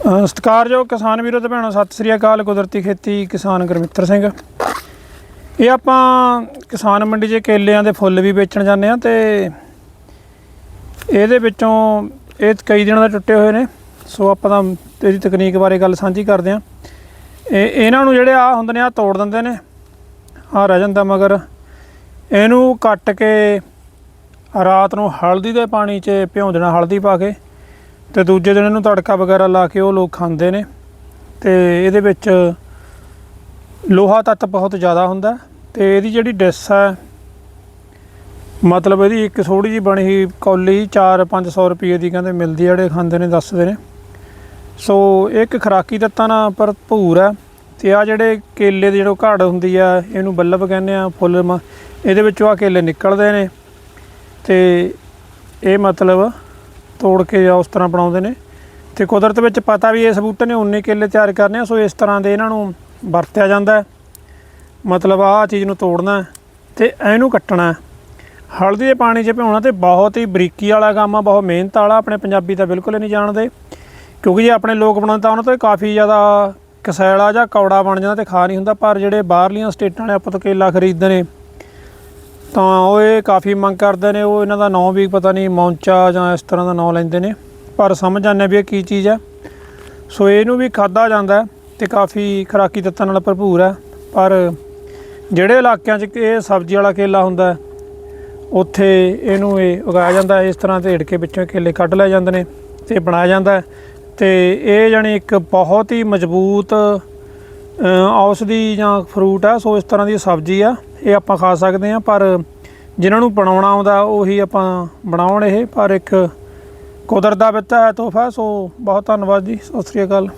ਅ, ਸਤਿਕਾਰਯੋਗ ਕਿਸਾਨ ਵੀਰੋ ਤੇ ਭੈਣੋ ਸਤਿ ਸ੍ਰੀ ਅਕਾਲ। ਕੁਦਰਤੀ ਖੇਤੀ ਕਿਸਾਨ ਗੁਰਮਿੱਤਰ ਸਿੰਘ। ਇਹ ਆਪਾਂ ਕਿਸਾਨ ਮੰਡੀ 'ਚ ਕੇਲਿਆਂ ਦੇ ਫੁੱਲ ਵੀ ਵੇਚਣ ਜਾਂਦੇ ਆ ਤੇ ਇਹਦੇ ਵਿੱਚੋਂ ਇਹ ਕਈ ਦਿਨਾਂ ਦਾ ਟੁੱਟੇ ਹੋਏ ਨੇ। ਸੋ ਆਪਾਂ ਤਾਂ ਇਹਦੀ ਤਕਨੀਕ ਬਾਰੇ ਗੱਲ ਸਾਂਝੀ ਕਰਦੇ ਆ ਇਹ ਇਹਨਾਂ ਨੂੰ ਜਿਹੜੇ ਆ ਹੁੰਦੇ ਨੇ ਆ ਤੋੜ ਦਿੰਦੇ ਨੇ। ਆ ਰਹਿ ਜਾਂਦਾ ਮਗਰ। ਇਹਨੂੰ ਕੱਟ ਕੇ ਰਾਤ ਨੂੰ ਹਲਦੀ ਦੇ ਪਾਣੀ 'ਚ ਭਿਉਂ ਦੇਣਾ ਹਲਦੀ ਪਾ ਕੇ ਤੇ ਦੂਜੇ ਦਿਨ ਇਹਨੂੰ ਤੜਕਾ ਵਗੈਰਾ ਲਾ ਕੇ ਉਹ ਲੋਕ ਖਾਂਦੇ ਨੇ। ਤੇ ਇਹਦੇ ਵਿੱਚ ਲੋਹਾ ਤੱਤ ਬਹੁਤ ਜ਼ਿਆਦਾ ਹੁੰਦਾ ਤੇ ਇਹਦੀ ਜਿਹੜੀ ਡਿਸ ਹੈ, ਮਤਲਬ ਇਹਦੀ ਇੱਕ ਥੋੜੀ ਜੀ ਬਣੀ ਹੋਈ ਕੌਲੀ 4-500 ਰੁਪਏ ਦੀ ਕਹਿੰਦੇ ਮਿਲਦੀ ਆ ਜਿਹੜੇ ਖਾਂਦੇ ਨੇ, ਦੱਸਦੇ ਨੇ। ਸੋ ਇਹ ਇੱਕ ਖਰਾਕੀ ਤੱਤਾਂ ਨਾਲ ਭਰਪੂਰ ਹੈ ਤੇ ਆ ਜਿਹੜੇ ਕੇਲੇ ਦੀ ਜਿਹੜੋ ਘੜ ਹੁੰਦੀ ਆ, ਇਹਨੂੰ ਬੱਲਬ ਕਹਿੰਦੇ ਆ, ਫੁੱਲ ਮ- ਇਹਦੇ ਵਿੱਚੋਂ ਆ ਕੇਲੇ ਨਿਕਲਦੇ ਨੇ। ਤੇ ਇਹ ਮਤਲਬ ਤੋੜ ਕੇ ਜਾਂ ਉਸ ਤਰ੍ਹਾਂ ਬਣਾਉਂਦੇ ਨੇ। ਤੇ ਕੁਦਰਤ ਵਿੱਚ ਪਤਾ ਵੀ ਇਸ ਬੂਟੇ ਨੇ 19 ਕੇਲੇ ਤਿਆਰ ਕਰਨੇ ਆ, ਸੋ ਇਸ ਤਰ੍ਹਾਂ ਦੇ ਇਹਨਾਂ ਨੂੰ ਵਰਤਿਆ ਜਾਂਦਾ ਮਤਲਬ ਆਹ ਚੀਜ਼ ਨੂੰ ਤੋੜਨਾ ਹੈ ਤੇ ਇਹਨੂੰ ਕੱਟਣਾ ਹਲਦੀ ਦੇ ਪਾਣੀ 'ਚ ਭਿਉਣਾ ਤੇ ਬਹੁਤ ਹੀ ਬਰੀਕੀ ਵਾਲਾ ਕੰਮ ਆ, ਬਹੁਤ ਮਿਹਨਤ ਵਾਲਾ, ਆਪਣੇ ਪੰਜਾਬੀ ਤਾਂ ਬਿਲਕੁਲ ਹੀ ਨਹੀਂ ਜਾਣਦੇ। ਕਿਉਂਕਿ ਜੇ ਆਪਣੇ ਲੋਕ ਬਣਾਉਂਦੇ ਤਾਂ ਉਹਨਾਂ ਤੋਂ ਕਾਫੀ ਜ਼ਿਆਦਾ ਕਸੈਲਾ ਜਾਂ ਕੌੜਾ ਬਣ ਜਾਂਦਾ ਤੇ ਖਾ ਨਹੀਂ ਹੁੰਦਾ, ਪਰ ਜਿਹੜੇ ਬਾਹਰਲੀਆਂ ਸਟੇਟਾਂ ਵਾਲੇ ਆਪਾਂ ਤੋਂ ਕੇਲਾ ਖਰੀਦਦੇ ਨੇ ਤਾਂ ਉਹ ਇਹ ਕਾਫੀ ਮੰਗ ਕਰਦੇ ਨੇ, ਉਹ ਇਹਨਾਂ ਦਾ ਨਾਂ ਵੀ ਪਤਾ ਨਹੀਂ ਮੌਂਚਾ ਜਾਂ ਇਸ ਤਰ੍ਹਾਂ ਦਾ ਨਾਂ ਲੈਂਦੇ ਨੇ, ਪਰ ਸਮਝ ਜਾਂਦੇ ਵੀ ਇਹ ਕੀ ਚੀਜ਼ ਹੈ। ਸੋ ਇਹਨੂੰ ਵੀ ਖਾਦਾ ਜਾਂਦਾ ਹੈ ਤੇ ਕਾਫੀ ਖੁਰਾਕੀ ਤੱਤਾਂ ਨਾਲ ਭਰਪੂਰ ਹੈ, ਪਰ ਜਿਹੜੇ ਇਲਾਕਿਆਂ 'ਚ ਇਹ ਸਬਜ਼ੀ ਵਾਲਾ ਕੇਲਾ ਹੁੰਦਾ ਉੱਥੇ ਇਹਨੂੰ ਇਹ ਉਗਾਇਆ ਜਾਂਦਾ ਇਸ ਤਰ੍ਹਾਂ ਢੇੜ ਕੇ ਵਿੱਚੋਂ ਕੇਲੇ ਕੱਢ ਲਏ ਜਾਂਦੇ ਨੇ ਤੇ ਬਣਾਇਆ ਜਾਂਦਾ ਹੈ ਤੇ ਇਹ ਜਾਣੀ ਇੱਕ ਬਹੁਤ ਹੀ ਮਜ਼ਬੂਤ ਔਸ਼ਧੀ ਜਾਂ ਫਰੂਟ ਆ, ਸੋ ਇਸ ਤਰ੍ਹਾਂ ਦੀ ਸਬਜ਼ੀ ਆ, ਇਹ ਆਪਾਂ ਖਾ ਸਕਦੇ ਆ ਪਰ ਜਿਨ੍ਹਾਂ ਨੂੰ ਬਣਾਉਣਾ ਆਉਂਦਾ, ਉਹੀ ਆਪਾਂ ਬਣਾਉਣ ਇਹ, ਪਰ ਇੱਕ ਕੁਦਰਤ ਦਾ ਦਿੱਤਾ ਹੈ ਤੋਹਫਾ, ਸੋ ਬਹੁਤ ਧੰਨਵਾਦ ਜੀ, ਸਤਿ ਸ੍ਰੀ ਅਕਾਲ।